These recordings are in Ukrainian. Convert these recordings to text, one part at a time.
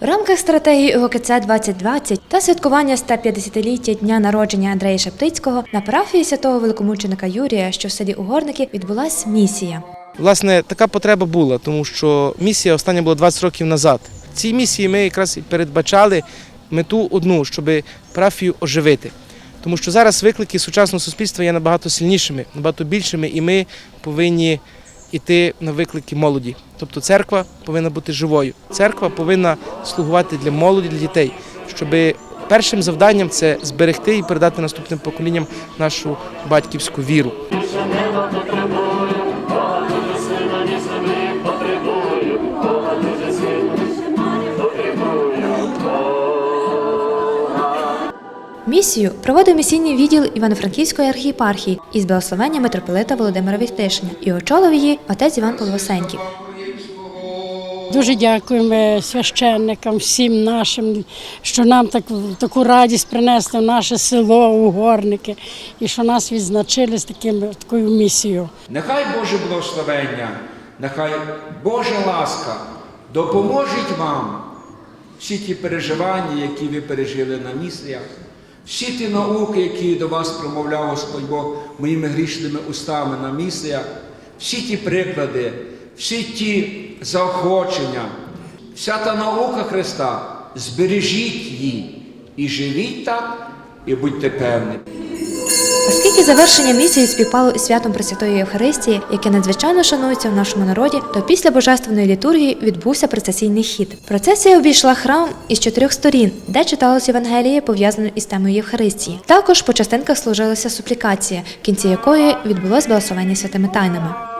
В рамках стратегії УГКЦ 2020 та святкування 150-ліття дня народження Андрея Шептицького на парафії святого великомученика Юрія, що в селі Угорники, відбулась місія. Власне, така потреба була, тому що місія остання була 20 років назад. Цій місії ми якраз і передбачали мету одну, щоб парафію оживити. Тому що зараз виклики сучасного суспільства є набагато сильнішими, набагато більшими, і ми повинні йти на виклики молоді. Тобто церква повинна бути живою. Церква повинна слугувати для молоді, для дітей, щоб першим завданням це зберегти і передати наступним поколінням нашу батьківську віру. Місію проводив місійний відділ Івано-Франківської архієпархії із благословення митрополита Володимира Війтишина і очолив її отець Іван Полосеньків. Дуже дякуємо священникам, всім нашим, що нам таку, таку радість принесли в наше село, угорники, і що нас відзначили з таким, такою місією. Нехай Боже благословення, нехай Божа ласка допоможуть вам всі ті переживання, які ви пережили на місіях, всі ті науки, які до вас промовляв Господь Бог моїми грішними устами на місіях, всі ті приклади, всі ті заохочення, вся та наука Христа, збережіть її і живіть так, і будьте певні. Оскільки завершення місії співпало із святом Пресвятої Євхаристії, яке надзвичайно шанується в нашому народі, то після божественної літургії відбувся процесійний хід. Процесія обійшла храм із чотирьох сторін, де читалось Євангеліє, пов'язане із темою Євхаристії. Також по частинках служилася суплікація, в кінці якої відбулось благословення святими тайнами.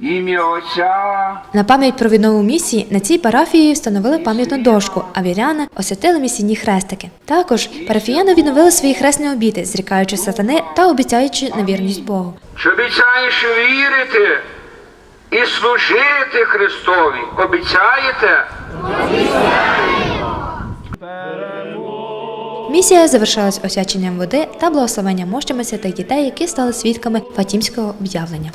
Ім'я Отця На пам'ять про віднову місії на цій парафії встановили пам'ятну дошку, а віряни освятили місійні хрестики. Також парафіяни відновили свої хресні обіти, зрікаючи сатани та обіцяючи на вірність Богу. Чи обіцяєш вірити і служити Христові? Обіцяєте? Місія завершилась освяченням води та благословенням мощами святих дітей, які стали свідками Фатімського об'явлення.